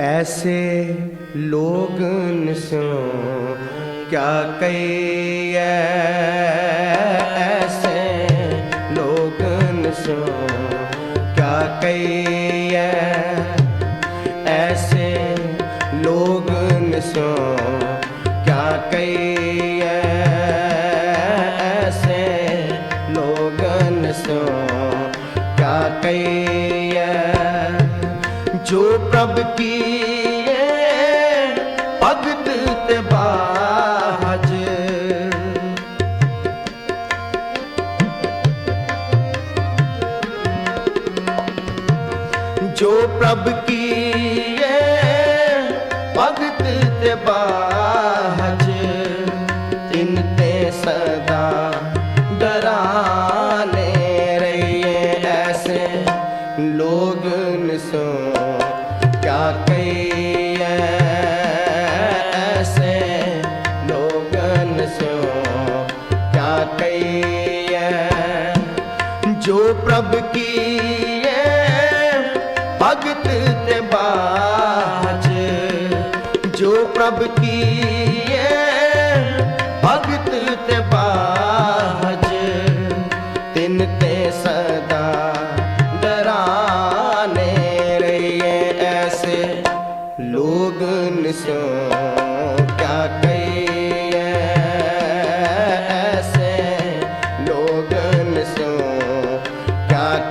ਐਸੇ ਲੋਗਨ ਸਿਓ ਕਿਆ ਕਹੀਏ? ਐਸੇ ਲੋਗਨ ਸਿਓ ਕਿਆ ਕਹੀਏ? ਐਸੇ ਲੋਗਨ ਸਿਓ ਕਿਆ ਕਹੀਏ? ਲੋਗਨ ਸਿਓ ਕਿਆ ਕਹੀਏ? ਜੋ ਪ੍ਰਭ ਕੀ ਭਗਤ ਤੇ ਬਾਜ। ਜੋ ਪ੍ਰਭ ਕੀ ਭਗਤ ਤੇ ਬਾਜ। ਸਭ ਕੀਏ ਭਗਤ ਤੇ ਬਾਜ ਜੋ ਪ੍ਰਭ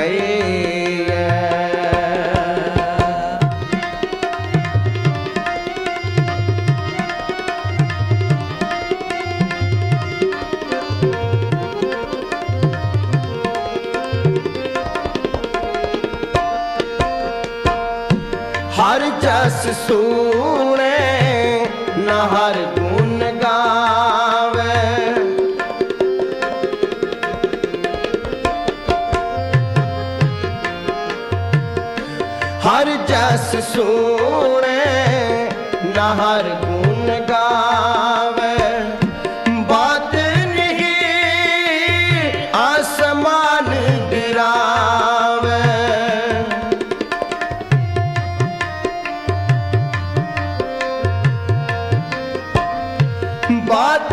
ਗਈ ਐ ਹਰ ਜਸ ਸੂਣੇ ਨਾ ਹਰ ਹਰ ਜਸ ਨਾ ਹਰ ਗੁਣ ਗਾਵੇ। ਬਾਤ ਨਹੀਂ ਆਸਮਾਨ ਗਿਰਾਵੇ। ਬਾਤ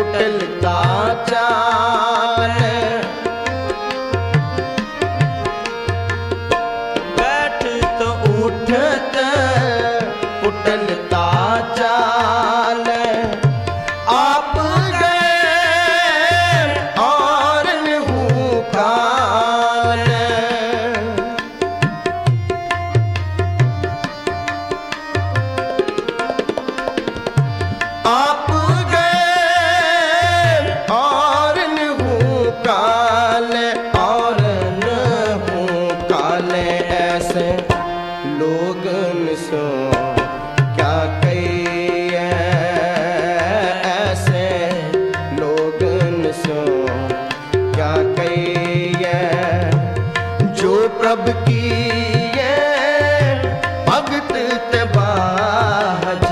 ਉਟਲ ਕਾ ਚਾਲ जो प्रभ की भगत तबाज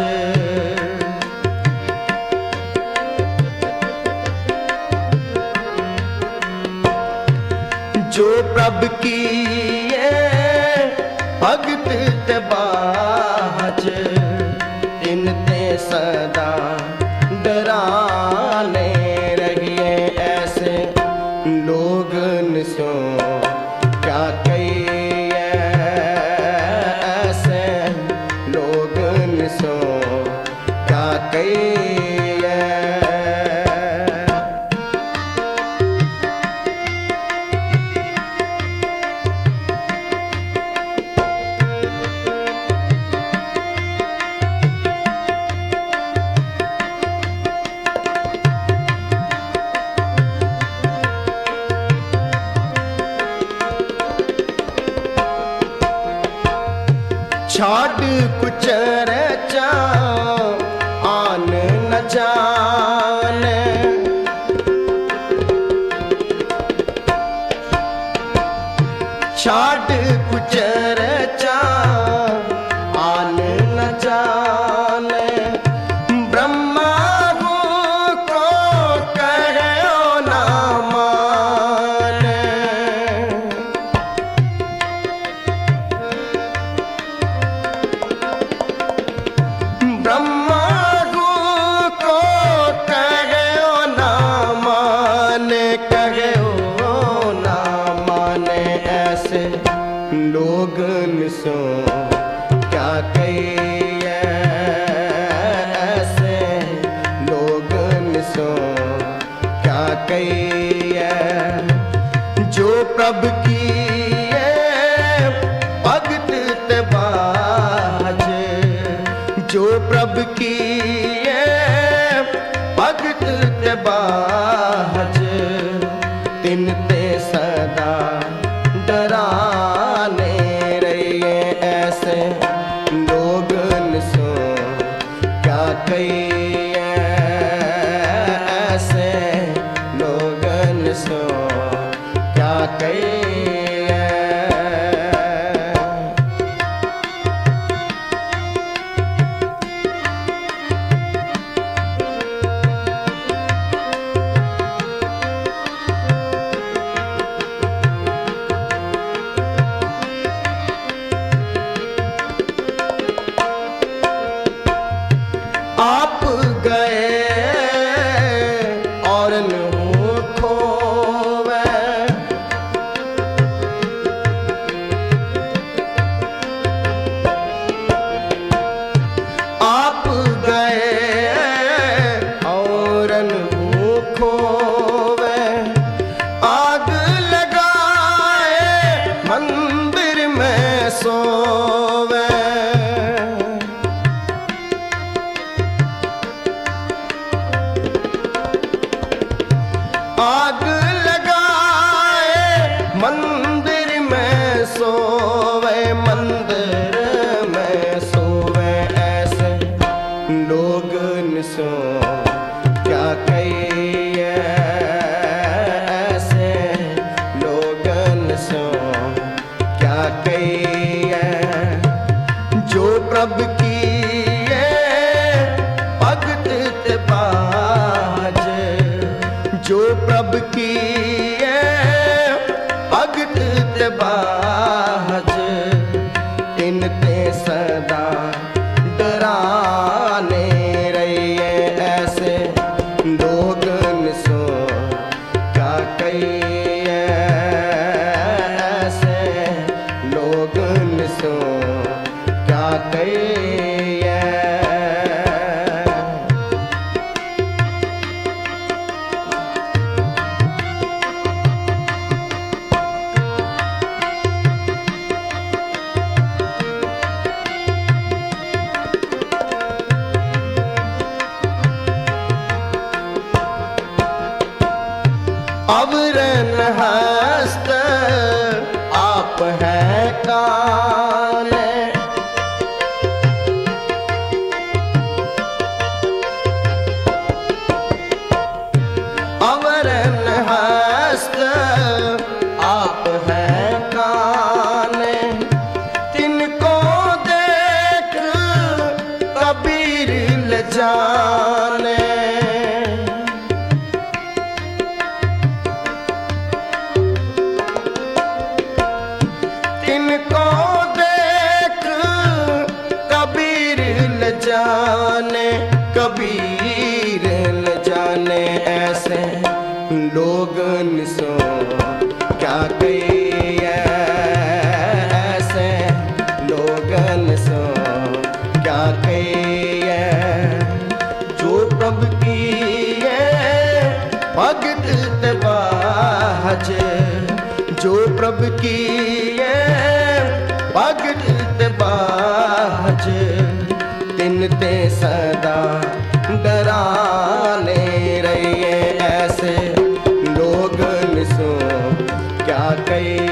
जो प्रभ की भगत तबाज तिन ते सदा डराने रहिए ऐसे लोगन सो ਛਾੜ ਕੁਚਰ ਚਾ ਆਨ ਨ ਜਾਣੇ ਛਾੜ ਕੁਚਰ ਸੋ ਕਿਆ ਕਹੀਏ ਐਸੇ ਲੋਗਨ ਸੋ ਕਿਆ ਕਹੀਏ? ਜੋ ਪ੍ਰਭ ਕੀਏ, ਭਗਤ ਤੇ ਬਾਜ। ਜੋ ਪ੍ਰਭ ਕੀਏ, ਭਗਤ ਤੇ ਬਾਜ। आग लगाए मंदिर में सोवे मंदिर में सोवे ऐसे लोग न सो क्या कहिए ऐसे लोग न सो क्या कहिए जो प्रभ ਸਿਰਨ ਹਸਤ ਆਪ ਹੈ ਕਾਲ ਅਵਰਨ ਹਸਤ ਆਪ ਹੈ ਕਾਲ ਤਿਨ ਕੋ ਦੇਖ ਕਬੀਰ ਲਜਾ ਕੀਏ। ਭਗਤ ਬਾਜ ਤਿੰਨ ਤੇ ਸਦਾ ਡਰਾਨੇ ਰਹੀਏ। ਐਸੇ ਲੋਗ ਨਿਸੋ ਕਿਆ ਕਹੀਏ।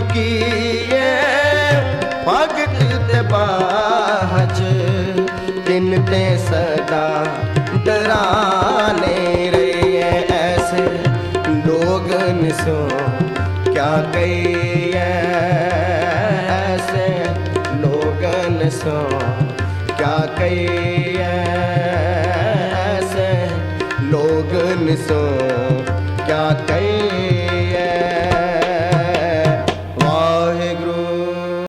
ਕੀਏ ਤਿੰਨ ਤੇ ਸਦਾ ਡਰਾਨੇ ਰਹੇ ਐਸੇ ਲੋਗਨ ਸੋ ਕਿਆ ਕਹੀਏ? ਐਸੇ ਲੋਗਨ ਸੋ ਕਿਆ ਕਹੀਏ? ਐਸੇ ਲੋਗਨ ਸੋ